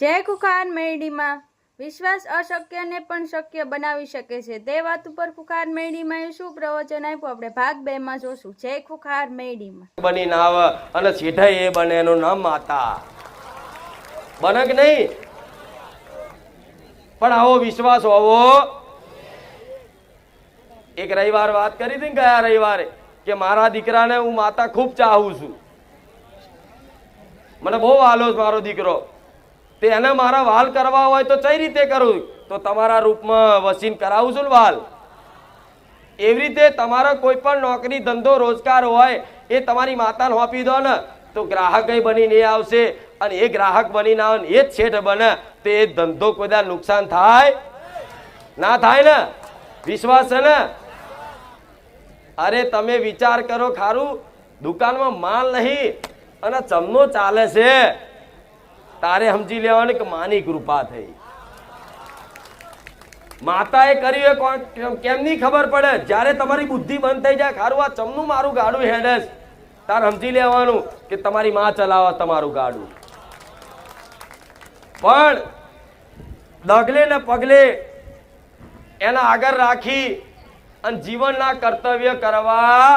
જય કુખાર મેરડીમાં. વિશ્વાસ અશક્યને પણ શક્ય બનાવી શકે છે. તે વાત ઉપર કુખાર મેરડીમાં એ શું પ્રવચન આપ્યું? આપણે ભાગ બે માં જોશું. જય કુખાર મેરડીમાં. બની આવે અને સીધા એ બને એનું નામ માતા. બને કે નહીં? પણ આવો વિશ્વાસ હોવો. એક રવિવાર વાત કરી હતી ગયા રવિવારે કે મારા દીકરાને હું માતા ખૂબ ચાહું છું. મને બહુ છે મારો દીકરો. તે એને મારા વાલ કરવા હોય તો કઈ રીતે કરું? તો તમારા રૂપમાં વસીન કરાવું છું વાલ. એવી રીતે તમારો કોઈ પણ નોકરી, ધંધો, રોજગાર હોય, એ તમારી માતાને સોંપી દો ને. તો ગ્રાહક બનીને એ આવશે અને એ ગ્રાહક બનીને આવે એ જ શેઠ બને. તો એ ધંધો કોઈ નુકસાન થાય? ના થાય ને? વિશ્વાસ છે ને? અરે તમે વિચાર કરો ખારું, દુકાનમાં માલ નહીં, અને ચમનો ચાલે છે. તારે સમજી લેવાનું કે માની કૃપા થઈ. માતાએ કર્યું એ કેમની ખબર પડે? જ્યારે તમારી બુદ્ધિ બંધ થઈ જાય, ખારું આ ચમનું મારું ગાડું હેડે છે. તાર સમજી લેવાનું કે તમારી માં ચલાવવા તમારું ગાડું. પણ ડગલે ને પગલે એના આગળ રાખી અને જીવનના કર્તવ્ય કરવા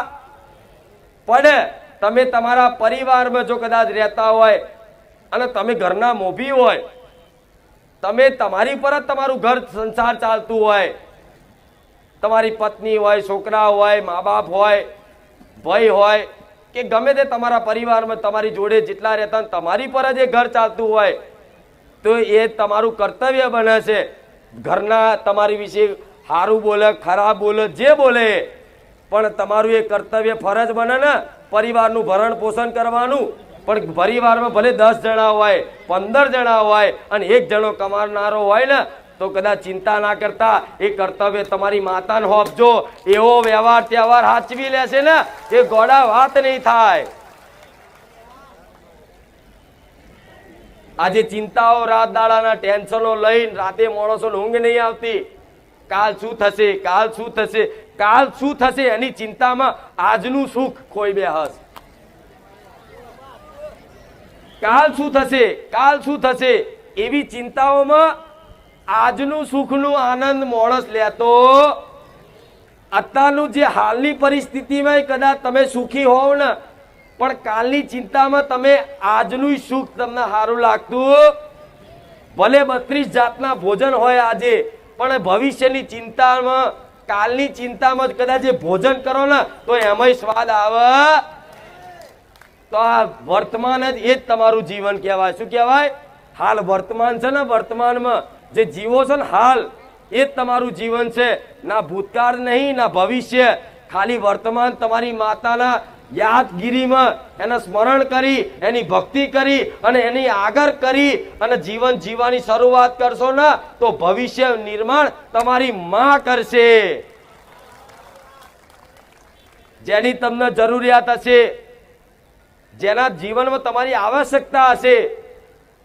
પડે. તમે તમારા પરિવારમાં જો કદાચ રહેતા હોય અને તમે ઘરના મોભી હોય, તમે તમારી પર જ તમારું ઘર સંસાર ચાલતું હોય, તમારી પત્ની હોય, છોકરા હોય મા બાપ હોય, ભાઈ હોય, કે ગમે તે તમારા પરિવારમાં તમારી જોડે જેટલા રહેતા તમારી પર જ એ ઘર ચાલતું હોય, તો એ તમારું કર્તવ્ય બને છે ઘરના તમારી વિશે સારું બોલે, ખરાબ બોલે, જે બોલે. પણ તમારું એ કર્તવ્ય ફરજ બને ને, પરિવારનું ભરણ પોષણ કરવાનું પણ પરિવારમાં ભલે દસ જણા હોય, પંદર જણા હોય અને એક જણો કમાનારો હોય ને, તો કદાચ ચિંતા ના કરતા. એ કર્તવ્ય તમારી માતાને હોપજો એવો વ્યવહાર તહેવાર હાચવી લેશે ને, એ ગોડા વાત નહીં થાય. આજે ચિંતાઓ રાત દાડાના ટેન્શનો લઈને રાતે માણસો ઊંઘ નહીં આવતી. કાલ શું થશે? કાલ શું થશે? કાલ શું થશે? એની ચિંતામાં આજનું સુખ કોઈ બે હસ કાલ શું થશે? કાલ શું થશે? એવી ચિંતાઓમાં આજનું સુખનું આનંદ મોણસ લેતો અત્યારનું જે હાલની પરિસ્થિતિમાં કદાચ તમે સુખી હોવ ને, પણ કાલની ચિંતામાં તમે આજનું સુખ તમને સારું લાગતું. ભલે બત્રીસ જાતના ભોજન હોય આજે, પણ ભવિષ્યની ચિંતામાં, કાલની ચિંતામાં કદાચ ભોજન કરો ને, તો એમાંય સ્વાદ આવે. તો આ વર્તમાન જ એ જ તમારું જીવન કહેવાય. શું કહેવાય? હાલ વર્તમાન છે ને, વર્તમાનમાં જે જીવો છે ને, હાલ એ જ તમારું જીવન છે. ના ભૂતકાળ નહીં, ના ભવિષ્ય. ખાલી વર્તમાન તમારી માતાના યાદગીરીમાં એને સ્મરણ કરી, એની ભક્તિ કરી અને એની આગળ કરી અને જીવન જીવવાની શરૂઆત કરશો ને, તો ભવિષ્ય નિર્માણ તમારી માં કરશે. જેની તમને જરૂરિયાત હશે જેના જીવનમાં તમારી આવશ્યકતા હશે,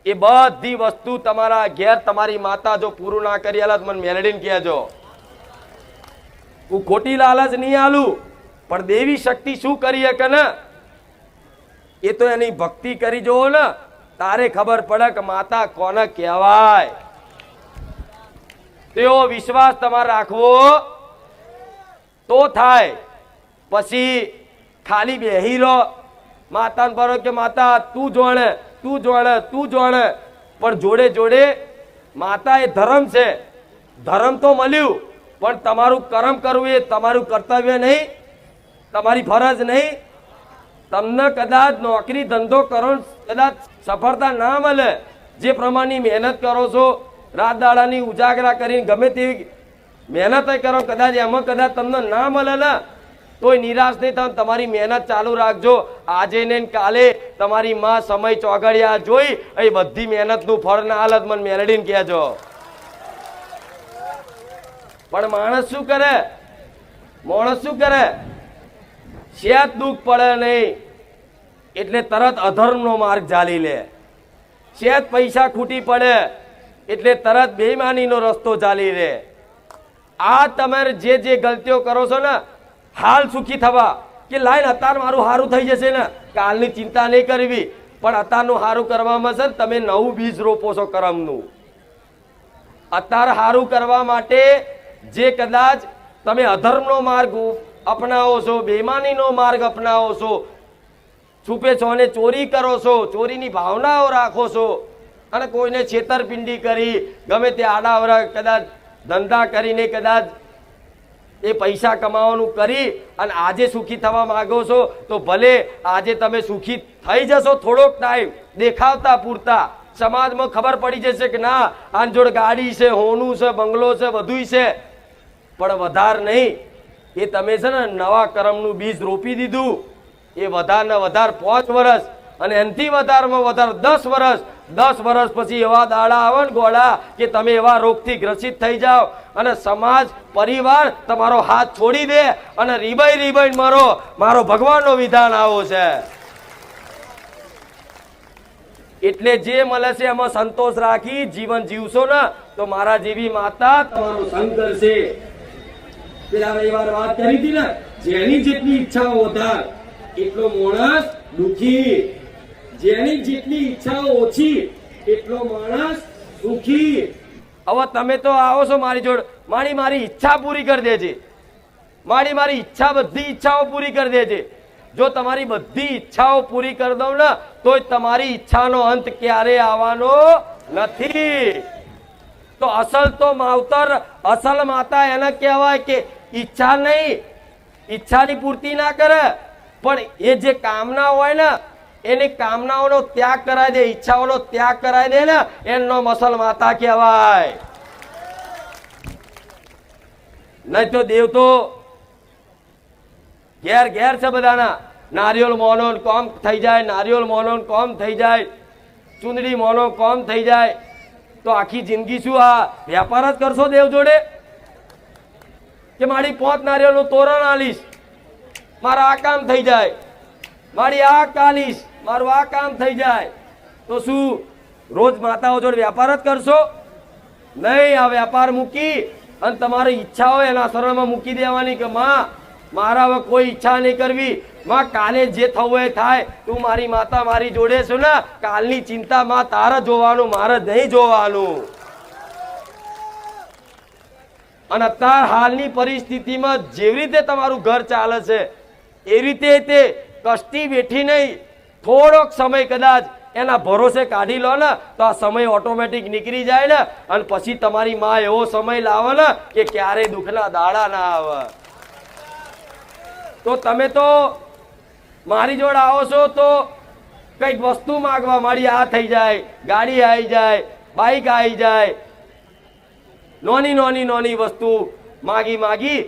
એ બધી વસ્તુ તમારા ઘેર તમારી માતા જો પૂરું ના કરી આલા મને મેલડીને કહેજો. હું ખોટી લાલચ નહીં આલું, પણ દેવી શક્તિ શું કરી કે ને? એ તો એની ભક્તિ કરી જોવો ને, તારે ખબર પડે કે માતા કોને કહેવાય. તેવો વિશ્વાસ તમારે રાખવો, તો થાય. પછી ખાલી બેહી રહો માતાને ભરો કે માતા, તું જોણે તું જોણે તું જોણે. પણ જોડે જોડે માતા એ ધર્મ છે. ધર્મ તો મળ્યું, પણ તમારું કર્મ કરવું એ તમારું કર્તવ્ય નહીં, તમારી ફરજ નહીં. તમને કદાચ નોકરી ધંધો કરો, કદાચ સફળતા ના મળે, જે પ્રમાણની મહેનત કરો છો રાત દાડાની ઉજાગરા કરીને ગમે તેવી મહેનત કરો, કદાચ એમાં કદાચ તમને ના મળે ને તોય નિરાશ નહીં થાય તમારી મહેનત ચાલુ રાખજો. આજે ને કાલે તમારી માં સમય ચોગડિયા જોઈ એ બધી મહેનતનું ફળ ના હાલત મને મેળડીને કહેજો. પણ માણસ શું કરે? માણસ શું કરે? શેત દુઃખ પડે નહીં, એટલે તરત અધર્મનો માર્ગ ચાલી લે. શેત પૈસા ખૂટી પડે, એટલે તરત બેઈમાનીનો રસ્તો ચાલી લે. આ તમારે જે જે ગલતીઓ કરો છો ને હાલ સુખી થવા કે લાઈન અત્યારે મારું સારું થઈ જશે ને? કાલની ચિંતા નહીં કરવી. પણ અત્યારનું સારું કરવામાં છે તમે નવું બીજ રોપો છો કર્મનું. અત્યારે સારું કરવા માટે જે કદાચ તમે અધર્મનો માર્ગ અપનાવો છો, બેમાનીનો માર્ગ અપનાવો છો, છુપે છો અને ચોરી કરો છો, ચોરીની ભાવનાઓ રાખો છો, અને કોઈને છેતરપિંડી કરી, ગમે તે આડાવરા કદાચ ધંધા કરીને કદાચ એ પૈસા કમાવાનું કરી અને આજે સુખી થવા માગો છો, તો ભલે આજે તમે સુખી થઈ જશો થોડોક ટાઈમ દેખાવતા પૂરતા. સમાજમાં ખબર પડી જશે કે ના, આન જોડે ગાડી છે, હોનું છે, બંગલો છે બધું છે. પણ વધાર નહીં. એ તમે છે ને નવા કરમનું બીજ રોપી દીધું. એ વધારે ને વધારે પાંચ વર્ષ અને એનાથી વધારમાં વધારે દસ વર્ષ દસ વર્ષ પછી એવા દાડા આવે ને ગોળા કે તમે એવા રોગથી ગ્રસિત થઈ જાઓ. અને સમાજ, પરિવાર તમારો હાથ છોડી દે અને રીબાઈ રીબાઈ મારો મારો ભગવાનનો વિધાન આવો છે. એટલે જે મળે છે એમાં સંતોષ રાખી જીવન જીવશો ને તો મારા જેવી માતા તમારો સંગ કરશે. પેલા રવિવારે વાત કરી હતી ને, જેની જેટલી ઈચ્છાઓ વધાર, એટલો માણસ દુખી. જેની જેટલી ઈચ્છાઓ ઓછી, એટલો માણસ સુખી હવે તમે તો આવો છો મારી જોડ. મારી મારી ઈચ્છા પૂરી કરી દેજે. મારી મારી ઈચ્છા, બધી ઈચ્છાઓ પૂરી કરી દેજે. જો તમારી બધી ઈચ્છાઓ પૂરી કરી દઉં ને, તોય તમારી ઈચ્છાનો અંત ક્યારે આવવાનો નથી. તો અસલ તો માવતર, અસલ માતા એને કહેવાય કે ઈચ્છા નહીં, ઈચ્છાની પૂર્તિ ના કરે. પણ એ જે કામના હોય ને એની કામનાઓનો ત્યાગ કરાવી દે, ઈચ્છાઓનો ત્યાગ કરાવી દે ને એનો મસલ માતા કહેવાય. નહીં તો દેવ તો ઘેર ઘેર છે બધાના. નારિયેલ મોનો કોમ થઈ જાય નારિયેલ મોનો કોમ થઈ જાય, ચૂંદડી મોનો કોમ થઈ જાય. તો આખી જિંદગી શું આ વેપાર જ કરશો દેવ જોડે? કે મારી પોત નારિયેળનું તોરણ આલીશ, મારા આ કામ થઈ જાય, મારી આ કાલીશ. મારું આ કામ થઈ જાય, તો શું? રોજ માતાઓ જોડે વેપાર જ કરશો? નહીં, આ વેપાર મૂકી અને તમારી ઈચ્છા હોય એના શરણમાં મૂકી દેવાની કે માં, મારા કોઈ ઈચ્છા નહીં કરવી. માં, કાલે જે થવું એ થાય. તું મારી માતા મારી જોડે છું ને, કાલની ચિંતા માં તારે જોવાનું, મારે નહીં જોવાનું. અને અત્યાર હાલની પરિસ્થિતિમાં જેવી રીતે તમારું ઘર ચાલે છે, એ રીતે તે કષ્ટી બેઠી નહીં. થોડોક સમય કદાચ એના ભરોસે કાઢી લો ને, તો આ સમય ઓટોમેટિક નીકળી જાય ને, અને પછી તમારી માં એવો સમય લાવે ને કે ક્યારેય દુઃખના દાડા ના આવે. તો તમે તો મારી જોડે આવો છો તો કંઈક વસ્તુ માગવા મારી આ થઈ જાય, ગાડી આવી જાય બાઈક આવી જાય. નોની નોની નોની વસ્તુ માગી માગી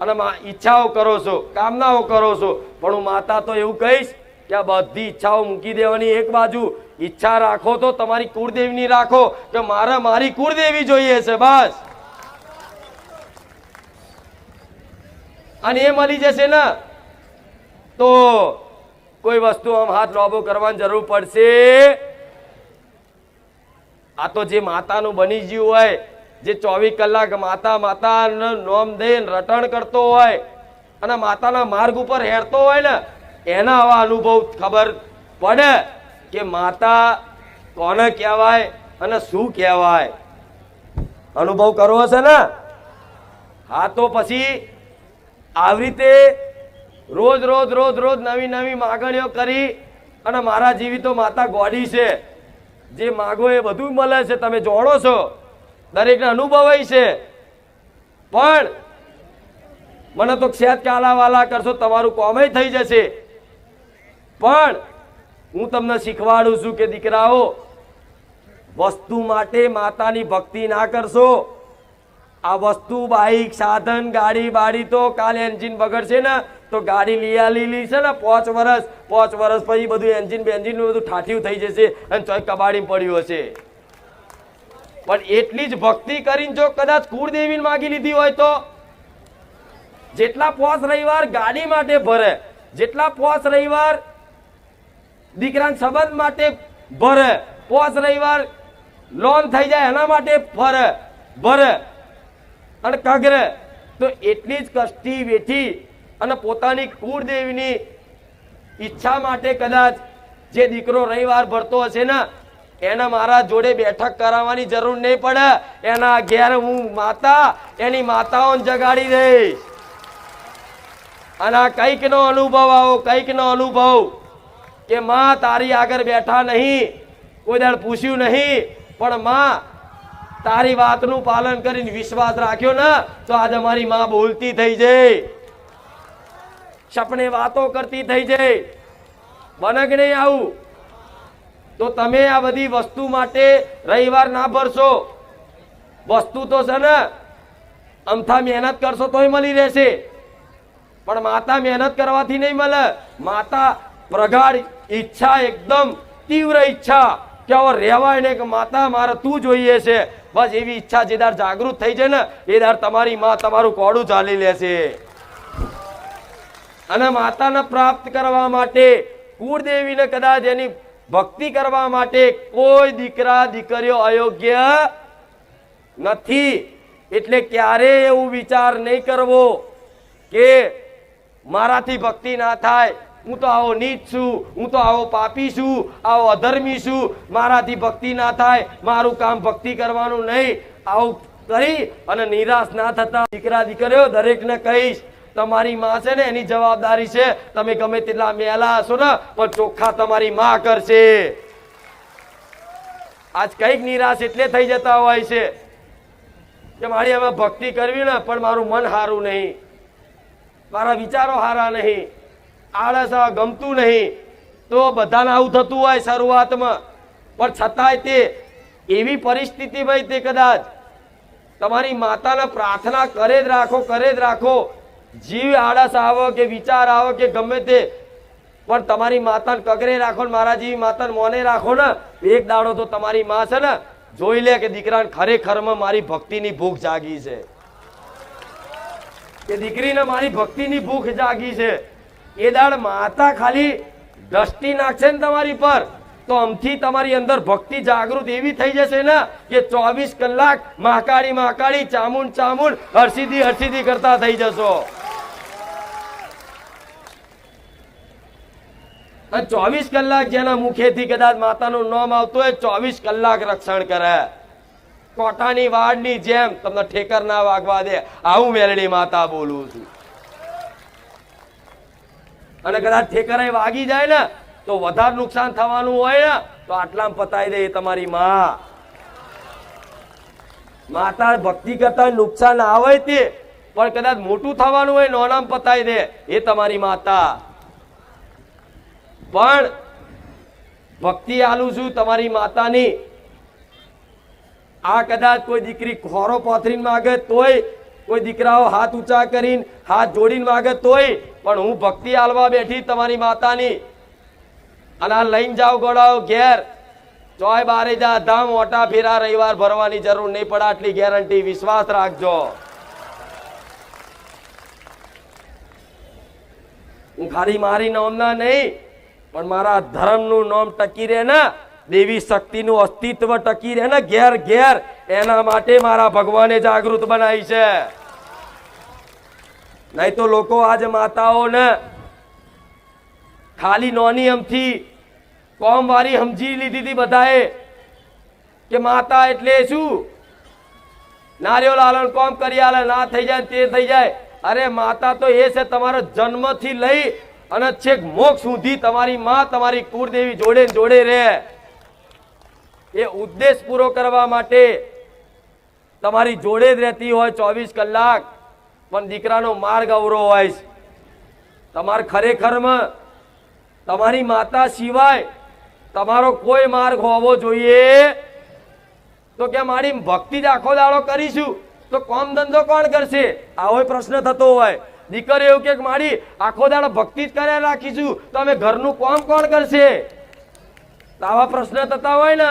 અને ઈચ્છાઓ કરો છો, કામનાઓ કરો છો. પણ હું માતા તો એવું કહીશ આ બધી ઈચ્છાઓ મૂકી દેવાની એક બાજુ. ઈચ્છા રાખો તો તમારી કુળદેવીની રાખો. કે મારે મારી કુળદેવી જોઈએ છે, બસ. અને એ મળી જશે ને, તો કોઈ વસ્તુ આમ હાથ લોબો કરવાની જરૂર પડશે. આ તો જે માતાનું બની ગયું હોય, જે ચોવીસ કલાક માતા માતા નોમ દઈને રટણ કરતો હોય, અને માતાના માર્ગ ઉપર હેરતો હોય ને એના આવા અનુભવ ખબર પડે કે માતા કોને કહેવાય અને શું કહેવાય? અનુભવ કરવો છે ને? હા, તો પછી આવી રીતે રોજ રોજ રોજ રોજ નવી નવી માગણીઓ કરી અને મારા જીવી તો માતા ગોડી છે. જે માગો એ બધું મળે છે, તમે જોડો છો. દરેકને અનુભવાય છે. પણ મને તો ક્ષેત કાલાવાલા કરશો, તમારું કોમે થઈ જશે. પણ હું તમને શીખવાડું છું કે દીકરાઓ, વસ્તુ માટે માતાની ભક્તિ ના કરશો. આ વસ્તુ બાઈક, સાધન, ગાડી, બાડી તો કાલે એન્જિન બગડશે ને, તો ગાડી લઈ આલેલી છે ને, પાંચ વર્ષ પાંચ વર્ષ પછી બધું એન્જિન બેન્જિન બધું ઠાઠિયું થઈ જશે અને ચોય કબાડી પડ્યું હશે. પણ એટલી જ ભક્તિ કરીને જો કદાચ કુળદેવીને માગી લીધી હોય તો, જેટલા પોસ રવિવાર ગાડી માટે ભરે, જેટલા પોસ રવિવાર દીકરાના સંબંધ માટે ભરે. પોસ રવિવાર લોન થઈ જાય એના માટે ફર ભરે અને કગ્ર. તો એટલી જ કષ્ટી વેઠી અને પોતાની કુળદેવીની ઈચ્છા માટે કદાચ જે દીકરો રવિવાર ભરતો હશે ને, એને મારા જોડે બેઠક કરાવવાની જરૂર નહીં પડે. એના ઘેર હું માતા, એની માતાઓને જગાડી દઈશ. અને આ કંઈકનો અનુભવ આવો, કંઈકનો અનુભવ. કે માં તારી આગળ બેઠા નહીં. કોઈ દાડ પૂછ્યું નહીં. પણ માં, તારી વાતનું પાલન કરીને વિશ્વાસ રાખ્યો ને, તો આજે મારી માં બોલતી થઈ જાય સપને વાતો કરતી થઈ જાય બને નહીં આવું? તો તમે આ બધી વસ્તુ માટે રવિવાર ના ભરશો. વસ્તુ તો છે ને, અમથા મહેનત કરશો તોય મળી રહેશે. પણ માતા મહેનત કરવાથી નહીં મળે. માતા પ્રગાઢ ઈચ્છા એકદમ તીવ્ર ઈચ્છા કે હવે રહેવાય ને કે માતા, મારે તું જોઈએ છે. બસ એવી ઈચ્છા જે દાર જાગૃત થઈ છે ને, એ દાર તમારી માં તમારું કોડું ચાલી લેશે અને માતાને પ્રાપ્ત કરવા માટે, કુળદેવીને કદાચ એની ભક્તિ કરવા માટે કોઈ દીકરા, દીકરીઓ અયોગ્ય નથી. એટલે ક્યારે એવું વિચાર નહીં કરવો કે મારાથી ભક્તિ ના થાય. હું તો આવો નીચ છું, હું તો આવો પાપી છું, આવો અધર્મી છું. મારાથી ભક્તિ ના થાય, મારું કામ ભક્તિ કરવાનું નહીં. આવું કરી અને નિરાશ ના થતા દીકરા દીકરીઓ, દરેકને કહીશ, તમારી માં છે ને, એની જવાબદારી છે. તમે ગમે તેટલા મેલા હશો ને, પણ ચોખ્ખા તમારી માં કરશે. આજ કંઈક નિરાશ એટલે થઈ જતા હોય છે કે મારી હવે ભક્તિ કરવી ને, પણ મારું મન સારું નહીં. મારા વિચારો સારા નહીં. આળસ ગમતું નહીં. તો બધાને આવું થતું હોય શરૂઆતમાં. પણ છતાંય તે એવી પરિસ્થિતિ ભાઈ તે કદાચ તમારી માતાને પ્રાર્થના કરે જ રાખો, કરે જ રાખો. જીવ આળસ આવો કે વિચાર આવો કે ગમે તે. પણ તમારી માતાને કગરે રાખો ને મારા જેવી માતાને મોને રાખો ને, એક દાડો તો તમારી માં છે ને, જોઈ લે કે દીકરાને ખરેખરમાં મારી ભક્તિની ભૂખ જાગી છે. કે દીકરીને મારી ભક્તિની ભૂખ જાગી છે. એ દાડ માતા ખાલી દ્રષ્ટિ નાખશે ને તમારી પર. તો આમથી તમારી અંદર ભક્તિ જાગૃત એવી થઈ જશે ને કે ચોવીસ કલાક મહાકાળી મહાકાળી ચામુંડ ચામુંડ હરસિદ્ધિ હરસિદ્ધિ કરતા થઈ જશો. ચોવીસ કલાક જેના મુખેથી કદાચ માતાનું નામ આવતું હોય, ચોવીસ કલાક રક્ષણ કરે. કોટાની વાડની જેમ તમને ઠેકર ના વાગવા દે. આવું મેલડી માતા બોલું છું. અને કદાચ ઠેકર વાગી જાય ને, તો વધારે નુકસાન થવાનું હોય ને, તો આટલામાં પતાઈ દે એ તમારી માં. માતા ભક્તિ કરતા નુકસાન આવે તે, પણ કદાચ મોટું થવાનું હોય નોનામ પતાઈ દે, એ તમારી માતા. પણ ભક્તિ આલું છું તમારી માતાની. આ કદાચ કોઈ દીકરી ખોરો પાથરીને માગે તોય કોઈ દીકરાઓ હાથ ઊંચા કરીને હાથ જોડીને માગે તોય પણ હું ભક્તિ હાલવા બેઠી તમારી માતાની. અને આ લઈને જાઓ ગોળાઓ ઘેર. ચોય બારે જા, ધામ ઓટા ફેરા, રવિવાર ભરવાની જરૂર નહીં પડે, આટલી ગેરંટી. વિશ્વાસ રાખજો. હું ખાલી મારી નામના નહીં, પણ મારા ધર્મનું નામ ટકી રહે ને, દેવી શક્તિનું અસ્તિત્વ ટકી રહે ને, ઘેર ઘેર, એના માટે મારા ભગવાને જાગૃત બનાવી છે. નહીં તો લોકો આજે માતાઓને ખાલી નોની અમથી કોમ વારી સમજી લીધી હતી બધાએ કે માતા એટલે શું? નારિયો લાલન કોમ કરી આલે, ના થઈ જાય તે થઈ જાય. અરે માતા તો એ છે તમારો જન્મથી લઈ અને છેક મોક્ષ સુધી તમારી માં તમારી કુળદેવી જોડે જોડે રહે. એ ઉદ્દેશ પૂરો કરવા માટે તમારી જોડે જ રહેતી હોય ચોવીસ કલાક. પણ દીકરાનો માર્ગ અવરો હોય છે. તમારે ખરેખરમાં તમારી માતા સિવાય તમારો કોઈ માર્ગ હોવો જોઈએ. તો કે મારી ભક્તિ જ આખો દાડો કરીશું, તો કોમ ધંધો કોણ કરશે? આવો પ્રશ્ન થતો હોય. દીકરી એવું કે મારી આખો દાડો ભક્તિ જ કર્યા રાખીશું, તો અમે ઘરનું કોમ કોણ કરશે? આવા પ્રશ્ન થતા હોય ને,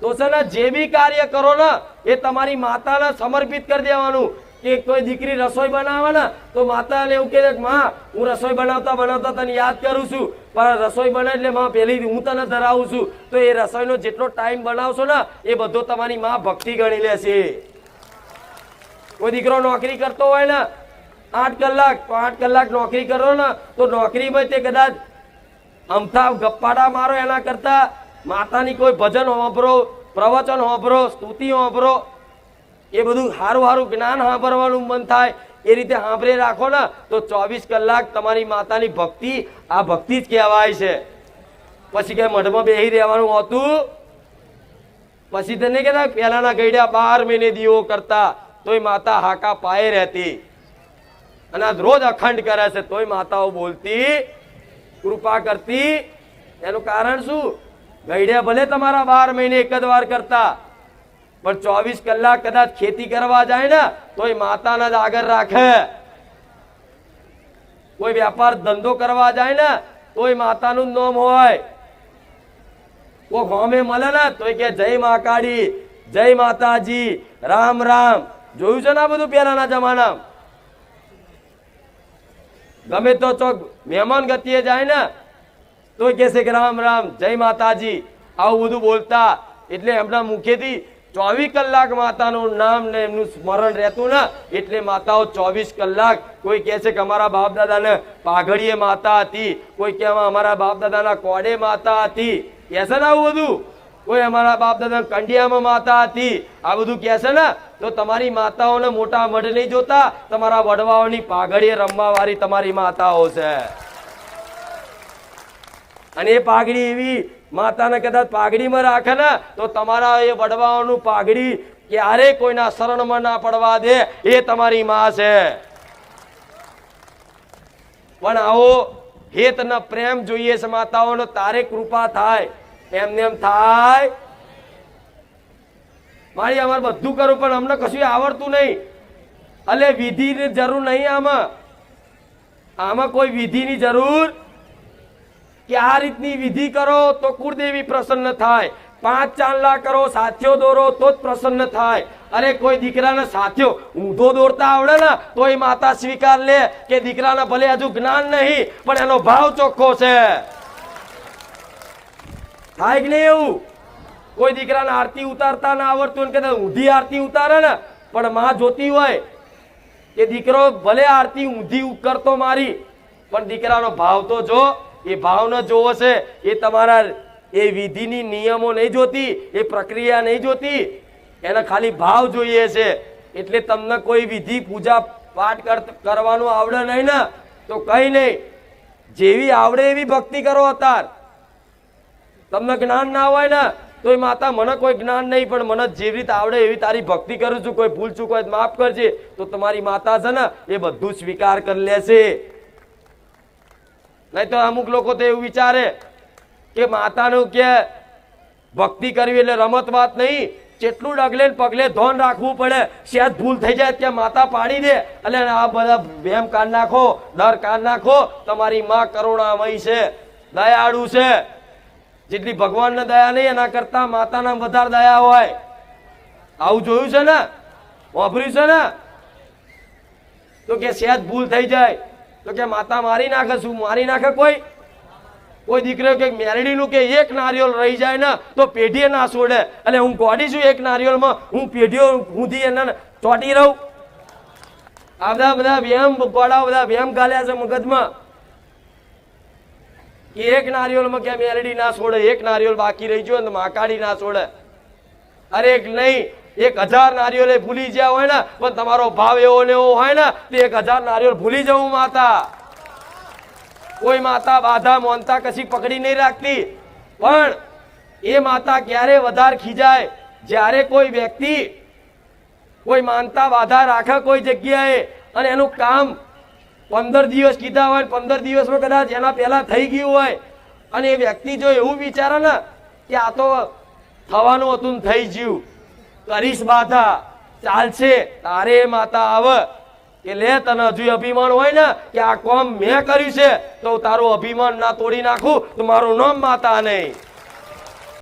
તો જે બી કાર્ય કરો ને, એ તમારી માતાને સમર્પિત કરી દેવાનું. કે કોઈ દીકરી રસોઈ બનાવે ને તો માતાને એવું કે, માં, હું રસોઈ બનાવતા બનાવતા તને યાદ કરું છું. પણ રસોઈ બને એટલે માં, પેલી હું તને ધરાવું છું. તો એ રસોઈનો જેટલો ટાઈમ બનાવશો ને, એ બધો તમારી માં ભક્તિ ગણી લેશે. કોઈ દીકરો નોકરી કરતો હોય ને, આઠ કલાક, તો આઠ કલાક નોકરી કરો ને, તો નોકરીમાં તે કદાચ અમથા ગપ્પાડા મારો એના કરતા માતાની કોઈ ભજન હોંભરો, પ્રવચન હોંભરો, સ્તુતિ હોંભરો એ બધું સારું સારું જ્ઞાન સાંભળવાનું મન થાય, એ રીતે સાંભળી રાખો ને, તો ચોવીસ કલાક તમારી માતાની ભક્તિ, આ ભક્તિ જ કહેવાય છે. પછી કે મઠમાં બેસી રહેવાનું હોતું? પછી તને કહેતા, પહેલાના ગઈડ્યા બાર મહિને દીવો કરતા, તોય માતા હાકા પાયે રહેતી. અને રોજ અખંડ કરે છે, તોય માતાઓ બોલતી, કૃપા કરતી. એનું કારણ શું? ગઈડ્યા ભલે તમારા બાર મહિને એક જ વાર કરતા પણ ચોવીસ કલાક કદાચ ખેતી કરવા જાય ને, તોય માતાના જ આગળ રાખે. કોઈ વ્યાપાર ધંધો કરવા જાય ને, તોય માતાનું નામ હોય. કોઈ હોમે મળે ને, તોય કે જય મા કાળી, જય માતાજી, રામ રામ. જોયું છે ને આ બધું પહેલાના જમાના ગમે તો ચોક મહેમાન ગતિએ જાય ને તો કહેશે કે રામ રામ, જય માતાજી. આવું બધું બોલતા, એટલે એમના મુખેથી ચોવીસ કલાક માતાનું નામ ને એમનું સ્મરણ રહેતું ને, એટલે માતાઓ ચોવીસ કલાક કોઈ કહે છે કે અમારા બાપ દાદાને પાઘડીએ માતા હતી, કોઈ કે અમારા બાપ દાદાના કોડે માતા હતી. કહે છે ને આવું બધું? કોઈ અમારા બાપ દાદા કંડિયામાં માતા હતી. આ બધું કહે છે ને? તો તમારી માતાઓને મોટા મઢ નહીં જોતા, તમારા વડવાઓની પાઘડીએ રમવા વાળી તમારી માતાઓ છે. અને એ પાઘડી એવી માતાને કદાચ પાઘડીમાં રાખે ને, તો તમારા એ વડવાઓનું પાઘડી ક્યારે કોઈના શરણમાં ના પડવા દે, એ તમારી માં છે. પણ આવો હેત ને પ્રેમ જોઈએ છે માતાઓનો, તારે કૃપા થાય. એમને એમ થાય, મારી અમારે બધું કરું, પણ અમને કશું આવડતું નહીં. અલે વિધિની જરૂર નહીં આમાં. આમાં કોઈ વિધિની જરૂર કે આ રીતની વિધિ કરો તો કુળદેવી પ્રસન્ન થાય. પાંચ ચાંદલા કરો, સાથીઓ દોરો તો જ પ્રસન્ન થાય. અરે કોઈ દીકરાના સાથીઓ ઊંધો દોરતા આવડે ને તો એ માતા સ્વીકાર લે કે દીકરાને ભલે હજુ જ્ઞાન નહીં, પણ એનો ભાવ ચોખ્ખો છે. થાય કે નહીં એવું? કોઈ દીકરાને આરતી ઉતારતા ના આવડતું કે ઊંધી આરતી ઉતારે ને, પણ માં જોતી હોય કે દીકરો ભલે આરતી ઊંધી કરતો મારી, પણ દીકરાનો ભાવ તો જો એ ભાવનો જોવો છે, એ તમારા એ વિધિની નિયમો નહીં જોતી, એ પ્રક્રિયા નહીં જોતી, એને ખાલી ભાવ જોઈએ છે. એટલે તમને કોઈ વિધિ પૂજા પાઠ કર- કરવાનું આવડે નહીં ને, તો કંઈ નહીં. જેવી આવડે એવી ભક્તિ કરો અત્યાર તમને જ્ઞાન ના હોય ને તો એ માતા, મને કોઈ જ્ઞાન નહીં, પણ મને જેવી રીતે આવડે એવી તારી ભક્તિ કરું છું, કોઈ ભૂલ ચૂક હોય માફ કરજે, તો તમારી માતા છે ને, એ બધું સ્વીકાર કરી લેશે. નહીં તો અમુક લોકો તો એવું વિચારે કે માતાનું કે ભક્તિ કરવી એટલે રમત વાત નહીં. જેટલું ડગલે પગલે ધોન રાખવું પડે. સેજ ભૂલ થઈ જાય કે માતા પાડી દે. એટલે આ બધા વેમ કાઢ નાખો દર કાઢ નાખો. તમારી માં કરુણામય છે, દયાળુ છે. જેટલી ભગવાનને દયા નહીં, એના કરતા માતાના વધારે દયા હોય. આવું જોયું છે ને? વાપર્યું છે ને? તો કે સેજ ભૂલ થઈ જાય. તો કે માતા મારી નાખે શું? મારી નાખે કોઈ? કોઈ દીકરો કે મેરડીનું કે એક નારિયેળ રહી જાય ને, તો પેઢીએ ના છોડે. એટલે હું ગોડી છું એક નારિયેળમાં હું પેઢીઓ ઊંધી એને ચોટી રહું. આ બધા બધા વ્યામ ગોળા બધા વ્યામ ગાલ્યા છે મગજમાં. કે એક નારિયેળમાં કે મેરડી ના છોડે, એક નારિયેળ બાકી રહી ને માકાડી ના છોડે. અરે એક નહીં એક હજાર નારિયેળે ભૂલી ગયા હોય ને, પણ તમારો ભાવ એવો ને એવો હોય ને, તો એક હજાર નારિયેળ ભૂલી જવું માતા. કોઈ માતા બાધા મોનતા કશી પકડી નહીં રાખતી. પણ એ માતા ક્યારે વધારે ખીજાય? જ્યારે કોઈ વ્યક્તિ કોઈ માનતા બાધા રાખે કોઈ જગ્યાએ, અને એનું કામ પંદર દિવસ કીધા હોય પંદર દિવસમાં કદાચ એના પહેલાં થઈ ગયું હોય, અને એ વ્યક્તિ જો એવું વિચારે ને કે આ તો થવાનું હતું થઈ ગયું. કરીશ બાધા ચાલશે. તારે માતા આવે. કે લે તને હજુ અભિમાન હોય ને, કે આ કોમ મેં કર્યું છે, તો તારું અભિમાન ના તોડી નાખું. તો મારું નામ માતા નહીં.